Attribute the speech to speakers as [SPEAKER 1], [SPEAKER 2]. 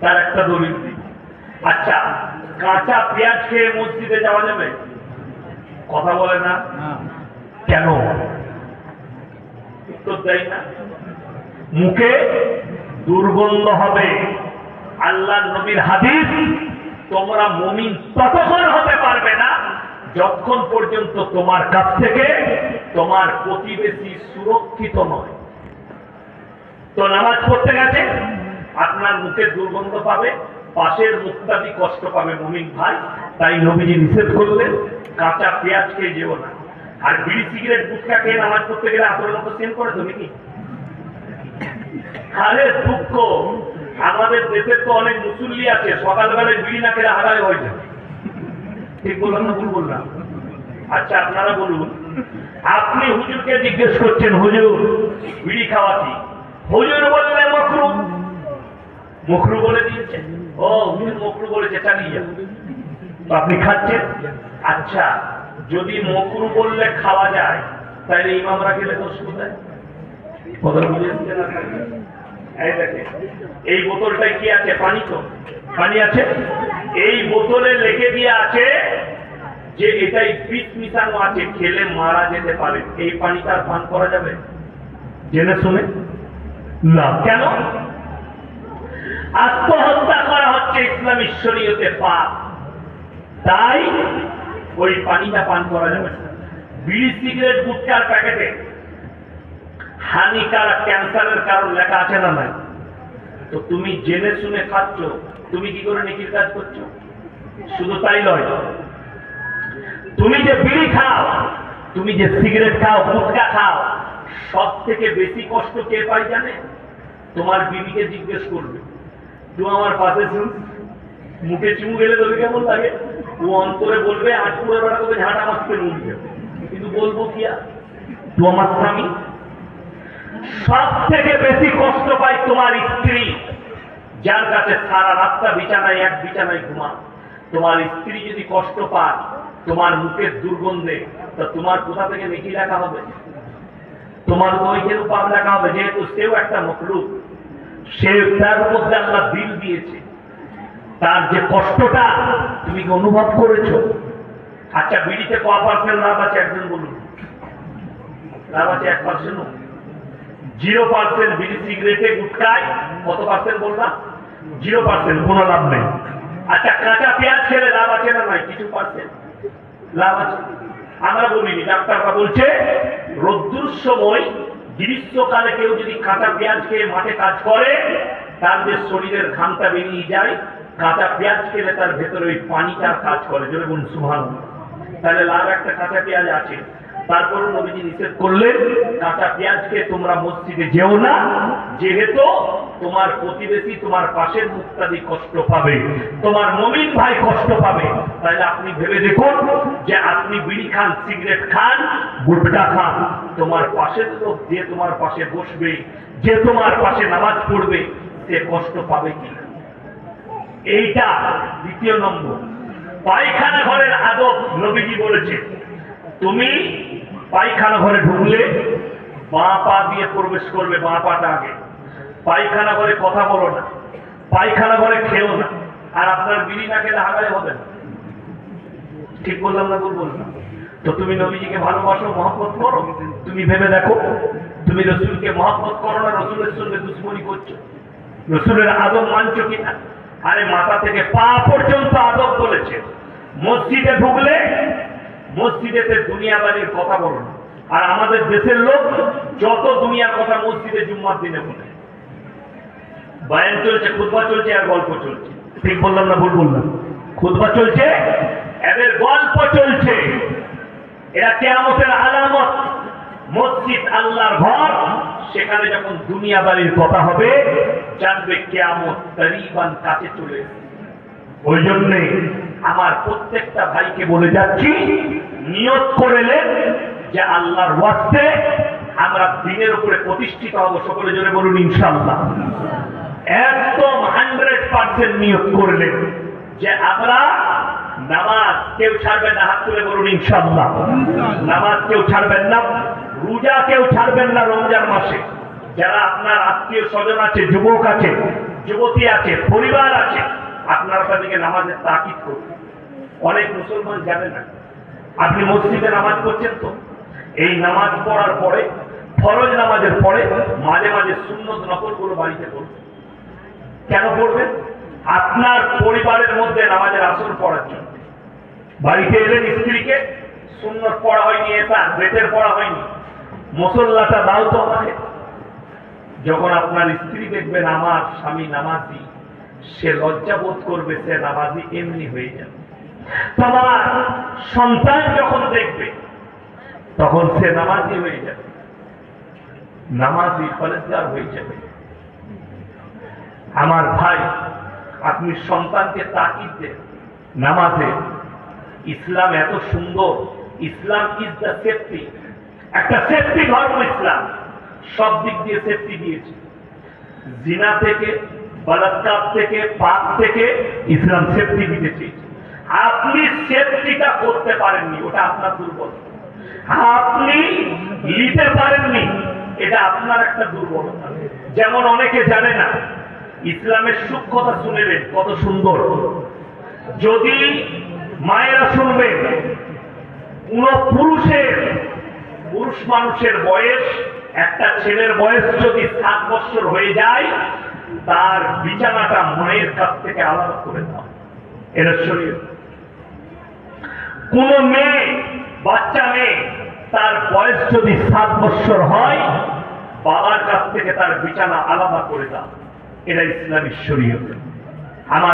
[SPEAKER 1] তার একটা দলিল দিই। আচ্ছা কাঁচা পেঁয়াজ খেয়ে মসজিদে যাওয়া যাবে? কথা বলে না? কেন? উত্তর দেয় না। মুখে দুর্গন্ধ হবে। আল্লাহ নবীর হাদিস তোমরা মমিন ততক্ষণ হতে পারবে না যতক্ষণ পর্যন্ত তোমার কাছ থেকে তোমার প্রতিবেশী সুরক্ষিত নয়। তো নামাজ পড়তে গেছে? আপনার মুখের দুর্গন্ধ পাবে, পাশের মুক্তাদি কষ্ট পাবে মুমিন ভাই? তাই নবীজি নিষেধ করলেন, কাঁচা পেঁয়াজ খেয়ে যেও না। আর বিড়ি, সিগারেট গুটকা খেয়ে নামাজ পড়তে গেলে আপনার মতো সেম করে তুমি কি? দুঃখ। আমাদের দেশের তো অনেক মুসল্লি আছে, সকালবেলায় বিড়ি না খেলে হারায় হয়ে যায় ঠিক বললাম না ভুল বললাম? আচ্ছা আপনারা বলুন, আপনি হুজুরকে জিজ্ঞেস করছেন, হুজুর, বিড়ি খাওয়া কি? হুজুর বললে মকরু মকরু বলে দিয়েছে? ও হুজুর মকরু বলেছে যাও। তো আপনি খাচ্ছেন? আচ্ছা যদি মকরু বললে খাওয়া যায়, তাহলে ইমামরা খেলে তো আপনারা? এই বোতলটায় কি আছে? পানি তো? পানি আছে? এই বোতলে লেগে দিয়ে আছে যে এটাই বিষ মিশানো আছে, খেলে মারা যেতে পারে। এই পানিটা পান করা যাবে? জেনে শুনে? না। কেন? আত্মহত্যা করা হচ্ছে ইসলামী শরীয়তে পাপ। তাই ওই পানিটা পান করা যাবে না। বিড়ি, সিগারেট গুটকার প্যাকেটে। হানিকারক ক্যান্সারের কারণ লেখা আছে না নাই? তো তুমি জেনে শুনে খাচ্ছ, তুমি কি করে নেকির কাজ করছ? শুধু তাই নয়, তুমি যে বিড়ি খাও, তুমি যে সিগারেট খাও, গুটকা খাও সব থেকে বেশি কষ্ট কে পাই জানে? তোমার বিবিকে জিজ্ঞেস করবে। তুই আমার পাশে শুন। মুখে চুমু গেলে তোকে কেমন লাগে? ও অন্তরে বলবে আট পুরো বেড়া তোকে ঝাঁটা মারতে নুন কিন্তু বলব কি আর? তুই আমার স্বামী সব থেকে বেশি কষ্ট পায় তোমার স্ত্রী, যার কাছে সারা রাতটা বিছানায়, এক বিছানায় ঘুমা তোমার স্ত্রী যদি কষ্ট পায়, তোমার মুখের দুর্গন্ধে, তা তোমার কোথা থেকে নেকি লেখা হবে? তোমার তো ওইখানে পাপ লেখা হবে, যেহেতু সেও একটা মখলুক সে তার মধ্যে আল্লাহ দিল দিয়েছে। তার যে কষ্টটা তুমি কি অনুভব করেছ? আচ্ছা বিড়িতে ক পার্সেন্ট লাভ আছে একজন বলুন? লাভ আছে এক পার্সেন্ট জিরো পার্সেন্ট বিড়ি সিগারেটে গুটকায়, কত পার্সেন্ট বললাম? জিরো পার্সেন্ট কোনো লাভ নেই। আচ্ছা কাঁচা পেঁয়াজ খেলে লাভ আছে না নাই? কিছু পার্সেন্ট লাভ আছে। আমরা বলিনি, ডাক্তাররা বলছে, রোদ্দুর সময় গ্রীষ্মকালে কেউ যদি কাঁচা পেঁয়াজ খেয়ে মাঠে কাজ করে, তার যে শরীরের ঘামটা বেরিয়ে যায়, কাঁচা পেঁয়াজ খেলে তার ভেতরে ওই পানিটা কাজ করে। যেরকম সুহান তাহলে লাল একটা কাঁচা পেঁয়াজ আছে। তারপর নবীজি নিষেধ করলেন কাঁচা পেঁয়াজকে তোমরা মসজিদে যেও না, যেহেতু তোমার প্রতিবেশী তোমার পাশের মুক্তাদি কষ্ট পাবে, তোমার মমিন ভাই কষ্ট পাবে। তাহলে আপনি ভেবে দেখুন যে আপনি বিড়ি খান, সিগারেট খান গুটকা খান, তোমার পাশের লোক যে তোমার পাশে বসবে, যে তোমার পাশে নামাজ পড়বে, সে কষ্ট পাবে কি? এইটা দ্বিতীয় নম্বর। পায়খানা ঘরের আদব নবীজি বলেছে তুমি পায়খানা ঘরে ঢুকলে বাঁ পা দিয়ে প্রবেশ করবে বাঁ পাটা আগে পায়খানা ঘরে কথা বলো না, পায়খানা ঘরে খেও না। আর আপনার বিড়ি না খেলে হাগালে হবে না। ঠিক বললাম না, ভুল বললাম। তো তুমি নবীজিকে ভালোবাসো, মহব্বত করো। তুমি ভেবে দেখো, তুমি রসুলকে মহব্বত করো না, রসুলের সঙ্গে দুশ্মনী করছ। রসুলের আদব মানছো কিনা? আরে মাথা থেকে পা পর্যন্ত আদব বলেছে। মসজিদে ঢুকলে মসজিদেতে দুনিয়াবাড়ির কথা বলো না আর আমাদের দেশের লোক যত দুনিয়ার কথা মসজিদে জুম্মার দিনে বলে। বায়ান চলছে খুদবা চলছে আর গল্প চলছে। ঠিক বললাম না ভুল বললাম? খুদবা চলছে, এদের গল্প চলছে। এরা কেয়ামতের আলামত। মসজিদ আল্লাহর ঘর, সেখানে যখন দুনিয়া বাড়ির কথা হবে, জানবে কেয়ামত করিবান কাছে চলে। ওই জন্যে আমার প্রত্যেকটা ভাইকে বলে যাচ্ছি নিয়ত করেলেন যে আল্লাহর ওয়াস্তে আমরা দিনের উপরে প্রতিষ্ঠিত হব। সকলে জোরে বলুন ইনশাল্লাহ একদম হান্ড্রেড পার্সেন্ট নিয়োগ করলেন যে আমরা নামাজ কেউ ছাড়বেন না, হাত তুলে বলুন ইনশাল্লাহ নামাজ কেউ ছাড়বেন না, রোজা কেউ ছাড়বেন না রমজান মাসে। যারা আপনার আত্মীয় স্বজন আছে, যুবক আছে, যুবতী আছে, পরিবার আছে, আপনারা তাদেরকে নামাজের তাকিদ করুন। অনেক মুসলমান জানে না। আপনি মসজিদে নামাজ পড়ছেন তো? এই নামাজ পড়ার পরে, ফরজ নামাজের পরে মাঝে মাঝে সুন্নত নকলগুলো বাড়িতে করবেন কেন করবেন? আপনার পরিবারের মধ্যে নামাজের আসর পড়ার জন্য। বাড়িতে এলেন স্ত্রীকে, সুন্নত পড়া হয়নি এসা বেতের পড়া হয়নি। মুসল্লাটা দাও তো আমাকে। যখন আপনার স্ত্রী দেখবেন, আমার স্বামী নামাজি, সে লজ্জা বোধ করবে, সে নামাজি এমনি হয়ে যাবে। তোমার সন্তান যখন দেখবে, তখন সে নামাজি হয়ে যাবে। নামাজি ফলেজগার হয়ে যাবে। আমার ভাই, আপনি সন্তানকে তাকিদ দেন। নামাজে, ইসলাম এত সুন্দর। ইসলাম ইজ দ্য সেফটি একটা সেফটি ধর্ম ইসলাম। সব দিক দিয়ে সেফটি দিয়েছে। জিনা থেকে, বলাৎকার থেকে, পাপ থেকে ইসলাম সেফটি দিতে চেয়েছে। আপনি সেফটিটা করতে পারেননি, ওটা আপনার দুর্বলতা আপনি নিতে পারেননি, এটা আপনার একটা দুর্বলতা। যেমন অনেকে জানে না, ইসলামের সূক্ষ্মতা শুনেলেন কত সুন্দর। যদি মায়েরা শুনবেন, কোন পুরুষের, পুরুষ মানুষের বয়স, একটা ছেলের বয়স যদি সাত বছর হয়ে যায়, তার বিছানাটা মায়ের কাছ থেকে আলাদা করে দাও। এটা শরীর কোন মেয়ে, বাচ্চা মেয়ে, তার বয়স যদি সাত বছর হয়, বাবার কাছ থেকে তার বিছানা আলাদা করে দাও। এটা ইসলামী শরীয়ত।